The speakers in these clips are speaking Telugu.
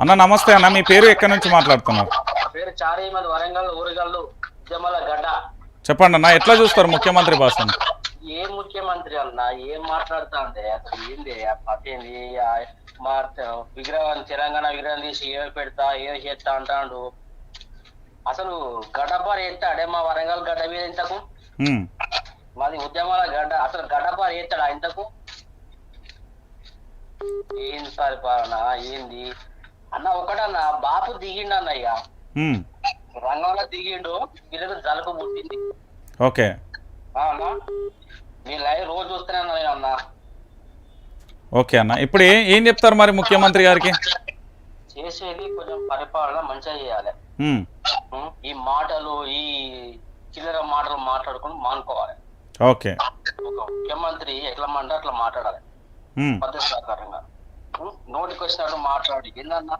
అన్న నమస్తే అన్న మీ పేరు ఎక్కడి నుంచి మాట్లాడుతున్నారు? చెప్పండి అన్న ఎట్లా చూస్తారు ముఖ్యమంత్రి భాషను? ఏ ముఖ్యమంత్రి అన్న ఏం మాట్లాడుతా అంటే అసలు ఏంది మా త- విగ్రహం తెలంగాణ విగ్రహం తీసి ఏ పెడతా ఏ చేస్తా అంటాడు. అసలు గడ్డపార ఎత్తాడే మా వరంగల్ గడ్డ మీద ఇంతకు మాది ఉద్యమాల గడ్డ. అసలు గడ్డపార ఎత్తాడా ఇంతకు? ఏంది పరిపాలన ఏంది? అన్న ఒకటన్న బాపు దిగిండు అన్నయ్య రంగంలో దిగిండు వీళ్ళకి జలుబు పుట్టింది. ఓకే. మీ లైవ్ రోజు చూస్తూనే అన్న ఓకే అన్న. ఇప్పుడు ఏ చెప్తారు మరి ముఖ్యమంత్రి గారికి? చేసేది కొంచెం పరిపాలన మంచిగా చేయాలి? ఈ మాటలు ఈ చిల్లర మాటలు మాట్లాడుకుని మానుకోవాలి. ఓకే. ముఖ్యమంత్రి ఎట్లా మంటే అట్లా మాట్లాడాలి. పద్ధతి ప్రకారంగా? నోటికి వచ్చినట్టు మాట్లాడి. ఏందన్నా?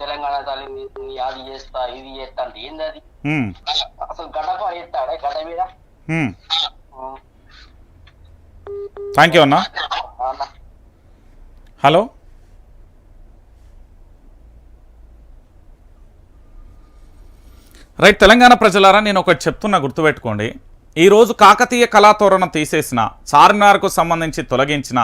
తెలంగాణ తల్లి నీ అది చేస్తా ఇది చేస్తా అంటే ఏంది అది అసలు గడప ఎత్తాడే? గడ మీద. థ్యాంక్ యూ అన్న. హలో రైట్ తెలంగాణ ప్రజలారా నేను ఒకటి చెప్తున్నా గుర్తుపెట్టుకోండి. ఈరోజు కాకతీయ కళాతోరణ తీసేసిన చార్మినార్కు సంబంధించి తొలగించిన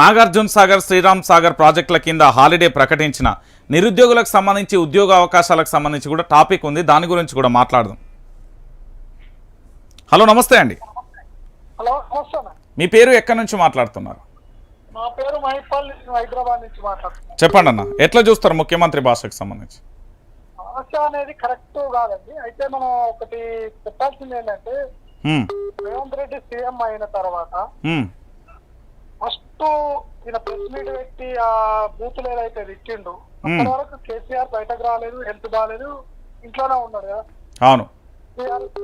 నాగార్జున సాగర్ శ్రీరామ్ సాగర్ ప్రాజెక్టుల కింద హాలిడే ప్రకటించిన నిరుద్యోగులకు సంబంధించి ఉద్యోగ అవకాశాలకు సంబంధించి కూడా టాపిక్ ఉంది. దాని గురించి కూడా మాట్లాడదాం. హలో నమస్తే అండి. హలో. మీ పేరు ఎక్కడి నుంచి మాట్లాడుతున్నారు? నా పేరు మహిపాల్ హైదరాబాద్ నుంచి మాట్లాడుతున్నాను. చెప్పండి అన్న. ఎట్లా చూస్తారు ముఖ్యమంత్రి భాషకు సంబంధించి? ఆశ అనేది కరెక్ట్ కాదండి. అయితే మనం ఒకటి చెప్పాల్సింది ఏంటంటే రేవంత్ రెడ్డి సీఎం అయిన తర్వాత ఫస్ట్ ఈయన ప్రెస్ మీట్ పెట్టి ఆ బూతులు ఏదైతే ఇచ్చిండు అప్పటి వరకు కేసీఆర్ బయటకు రాలేదు హెల్త్ బాగాలేదు ఇంట్లోనే ఉన్నాడు కదా. అవును.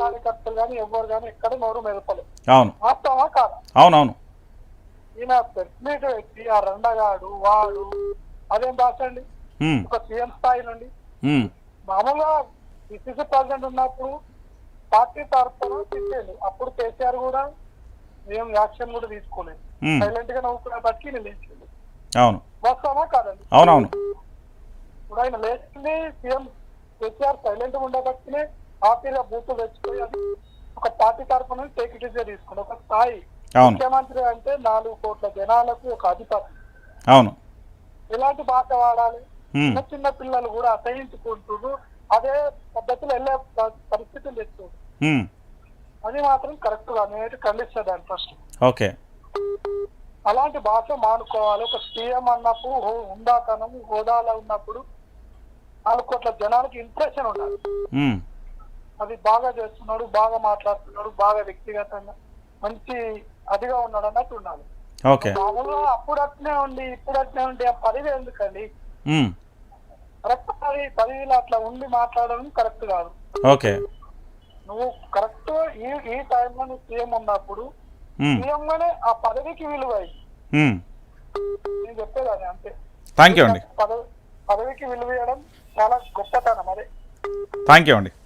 కార్యకర్తలు కానీ ఎవరు కానీ ఎక్కడ నోరు మెదపలేదు. అవును. వాస్తవా కాదా అవునవును. ఈయన ప్రెస్ మీట్ పెట్టి ఆ రెండగాడు వాడు అదేం రాసండి ఒక సీఎం స్థాయి నుండి. మామూలుగా పిసిసి ప్రెసిడెంట్ ఉన్నప్పుడు పార్టీ తరఫున తిట్టేది. అప్పుడు కేసీఆర్ కూడా ఏం యాక్షన్ కూడా తీసుకోలేదు. సైలెంట్గా నవ్వుకునే బట్టి నేను లేచింది అవును. వాస్తవమా కాదండి? అవునవును. ఇప్పుడు ఆయన లేచింది సీఎం కేసీఆర్ సైలెంట్గా ఉండబట్టినే పార్టీలో బూత్ తెచ్చిపోయి అది ఒక పార్టీ తరఫున టేక్ ఇట్ తీసుకుంది ఒక స్థాయి. ముఖ్యమంత్రి అంటే నాలుగు కోట్ల జనాలకు ఒక అధిపతి అవును. ఎలాంటి భాష వాడాలి? హ్మ్, చిన్న చిన్న పిల్లలు కూడా అసహించుకుంటున్నారు. అదే పద్ధతిలో వెళ్ళే పరిస్థితులు తెచ్చుకుంటారు హ్మ్, అది మాత్రం కరెక్ట్గా నేనైతే ఖండిస్తాను ఫస్ట్ ఓకే అలాంటి భాష మానుకోవాలి. ఒక సీఎం అన్నప్పుడు హుందాతనం హోదాలో ఉన్నప్పుడు నాలుగు కోట్ల జనాలకి ఇంప్రెషన్ ఉండాలి. అది బాగా చేస్తున్నాడు బాగా మాట్లాడుతున్నాడు బాగా వ్యక్తిగతంగా మంచి అదిగా ఉన్నాడు అన్నట్టు ఉండాలి. మామూలుగా అప్పుడు అట్నే ఉండి ఇప్పుడు అట్నే ఉండి ఆ పదవి ఎందుకండి? కరెక్ట్ పదవి పదవిలో అట్లా ఉండి మాట్లాడడం కరెక్ట్ కాదు. ఓకే. నువ్వు కరెక్ట్ ఈ ఈ టైంలో నువ్వు సీఎం ఉన్నప్పుడు హ్మ్, సీఎం గానే ఆ పదవికి విలువ. నేను చెప్పేదాన్ని అంతే. థ్యాంక్ యూ అండి. పదవి పదవికి విలువ ఇవ్వడం చాలా గొప్పతనం అదే. థ్యాంక్ యూ అండి.